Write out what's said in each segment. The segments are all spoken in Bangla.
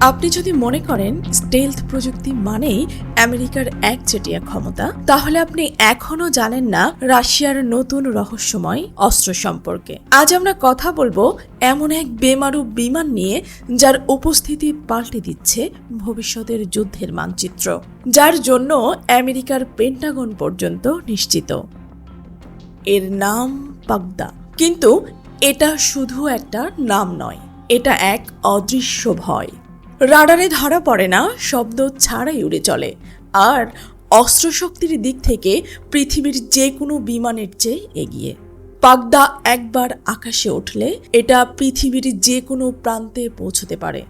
আপনি যদি মনে করেন স্টেলথ প্রযুক্তি মানেই আমেরিকার একচেটিয়া ক্ষমতা, তাহলে আপনি এখনও জানেন না রাশিয়ার নতুন রহস্যময় অস্ত্র সম্পর্কে। আজ আমরা কথা বলব এমন এক বেমারু বিমান নিয়ে যার উপস্থিতি পাল্টে দিচ্ছে ভবিষ্যতের যুদ্ধের মানচিত্র, যার জন্য আমেরিকার পেন্টাগন পর্যন্ত নিশ্চিত। এর নাম পাগদা। কিন্তু এটা শুধু একটা নাম নয়, এটা এক অদৃশ্য ভয়। রাডারে ধরা পড়ে না, শব্দ ছাড়াই উড়ে চলে। আর অস্ত্রশক্তির দিক থেকে পৃথিবীর যে কোনো বিমানের চেয়ে এগিয়ে। পাগদা একবার আকাশে উঠলে এটা পৃথিবীর যে কোনো প্রান্তে পৌঁছতে পারে।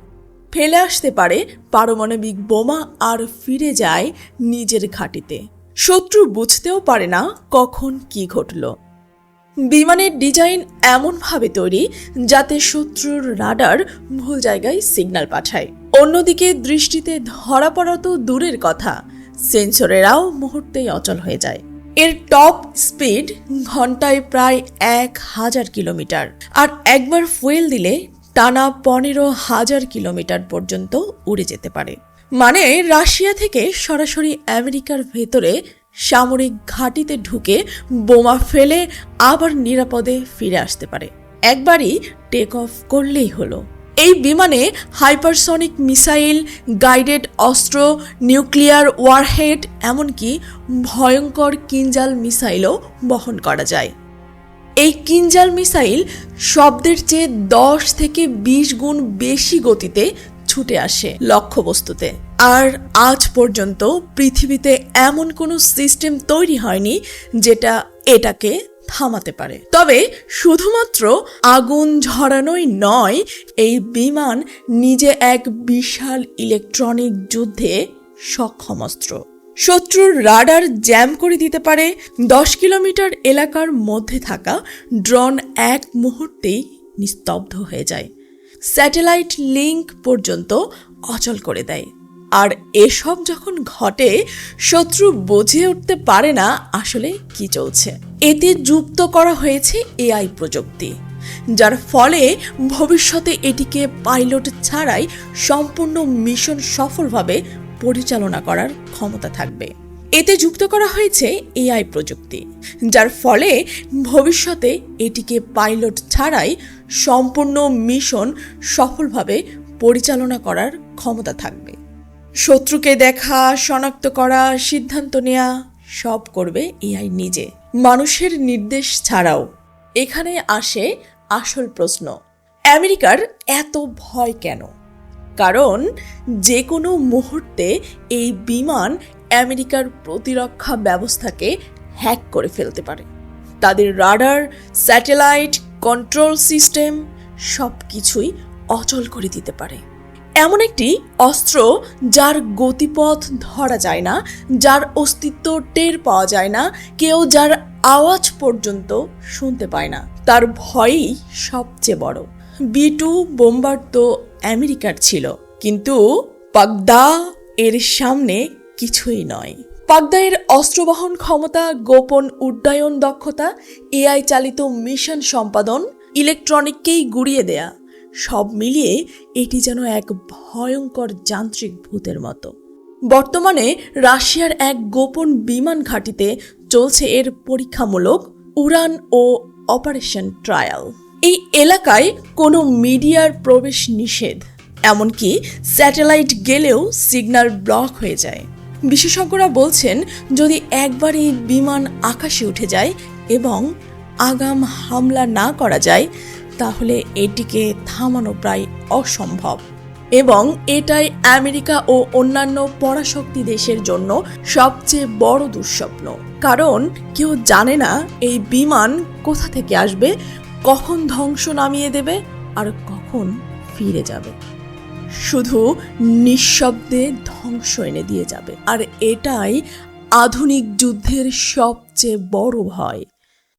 ফেলে আসতে পারে পারমাণবিক বোমা আর ফিরে যায় নিজের ঘাঁটিতে। শত্রু বুঝতেও পারে না কখন কি ঘটল। বিমানের ডিজাইন এমনভাবে তৈরি যাতে শত্রুর রাডার ভুল জায়গায় সিগন্যাল পাঠায়। অন্যদিকে দৃষ্টিতে ধরা পড়া তো দূরের কথা, সেন্সরেরাও মুহূর্তেই অচল হয়ে যায়। এর টপ স্পিড ঘন্টায় প্রায় এক হাজার কিলোমিটার, আর একবার ফুয়েল দিলে টানা পনেরো হাজার কিলোমিটার পর্যন্ত উড়ে যেতে পারে। মানে রাশিয়া থেকে সরাসরি আমেরিকার ভেতরে সামরিক ঘাঁটিতে ঢুকে বোমা ফেলে আবার নিরাপদে ফিরে আসতে পারে। একবারই টেক অফ করলেই হলো। এই বিমানে হাইপারসনিক মিসাইল গাইডেড অস্ত্র নিউক্লিয়ার ওয়ারহেড এমনকি ভয়ঙ্কর কিঞ্জাল মিসাইলও বহন করা যায়। এই কিঞ্জাল মিসাইল শব্দের চেয়ে দশ থেকে বিশ গুণ বেশি গতিতে ছুটে আসে লক্ষ্যবস্তুতে। আর আজ পর্যন্ত পৃথিবীতে এমন কোনো সিস্টেম তৈরি হয়নি যেটা এটাকে থামাতে পারে। তবে শুধুমাত্র আগুন ঝরানোই নয়, এই বিমান নিজে এক বিশাল ইলেকট্রনিক যুদ্ধে সক্ষম অস্ত্র। শত্রুর রাডার জ্যাম করে দিতে পারে দশ কিলোমিটার এলাকার মধ্যে থাকা ড্রোন এক মুহূর্তেই নিস্তব্ধ হয়ে যায়। স্যাটেলাইট লিংক পর্যন্ত অচল করে দেয়। আর এসব যখন ঘটে, শত্রু বুঝে উঠতে পারে না আসলে কি চলছে। এতে যুক্ত করা হয়েছে এআই প্রযুক্তি, যার ফলে ভবিষ্যতে এটিকে পাইলট ছাড়াই সম্পূর্ণ মিশন সফলভাবে পরিচালনা করার ক্ষমতা থাকবে। এতে যুক্ত করা হয়েছে এআই প্রযুক্তি, যার ফলে ভবিষ্যতে এটিকে পাইলট ছাড়াই সম্পূর্ণ মিশন সফলভাবে পরিচালনা করার ক্ষমতা থাকবে। শত্রুকে দেখা, শনাক্ত করা, সিদ্ধান্ত নেওয়া সব করবে এআই নিজে। মানুষের নির্দেশ ছাড়াও। এখানে আসে আসল প্রশ্ন, আমেরিকার এত ভয় কেন? কারণ যে কোনো মুহূর্তে এই বিমান আমেরিকার প্রতিরক্ষা ব্যবস্থাকে হ্যাক করে ফেলতে পারে। তাদের রাডার, স্যাটেলাইট, কন্ট্রোল সিস্টেম সব কিছুই অচল করে দিতে পারে। এমন একটি অস্ত্র যার গতিপথ ধরা যায় না, যার অস্তিত্ব টের পাওয়া যায় না, কেউ যার আওয়াজ পর্যন্ত শুনতে পায় না। তার ভয়ই সবচেয়ে বড়। বি টু বোম্বার তো আমেরিকার ছিল, কিন্তু পাগদা এর সামনে কিছুই নয়। পাগদা এর অস্ত্রবহন ক্ষমতা, গোপন উড্ডয়ন দক্ষতা, এআই চালিত মিশন সম্পাদন, ইলেকট্রনিককেই গুড়িয়ে দেয়া, সব মিলিয়ে এটি যেন এক ভয়ঙ্কর যান্ত্রিক ভূতের মতো। বর্তমানে রাশিয়ার এক গোপন বিমান ঘাঁটিতে চলছে এর পরীক্ষামূলক উড়ান ও অপারেশন ট্রায়াল। এই এলাকায় কোনো মিডিয়ার প্রবেশ নিষেধ, এমনকি স্যাটেলাইট গেলেও সিগন্যাল ব্লক হয়ে যায়। বিশেষজ্ঞরা বলছেন, যদি একবার এই বিমান আকাশে উঠে যায় এবং আগাম হামলা না করা যায়, তাহলে এটিকে থামানো প্রায় অসম্ভব। এবং এটাই আমেরিকা ও অন্যান্য পরাশক্তি দেশের জন্য সবচেয়ে বড় দুঃস্বপ্ন। কারণ কেউ জানে না এই বিমান কোথা থেকে আসবে, কখন ধ্বংস নামিয়ে দেবে আর কখন ফিরে যাবে। শুধু নিঃশব্দে ধ্বংস এনে দিয়ে যাবে। আর এটাই আধুনিক যুদ্ধের সবচেয়ে বড় ভয়।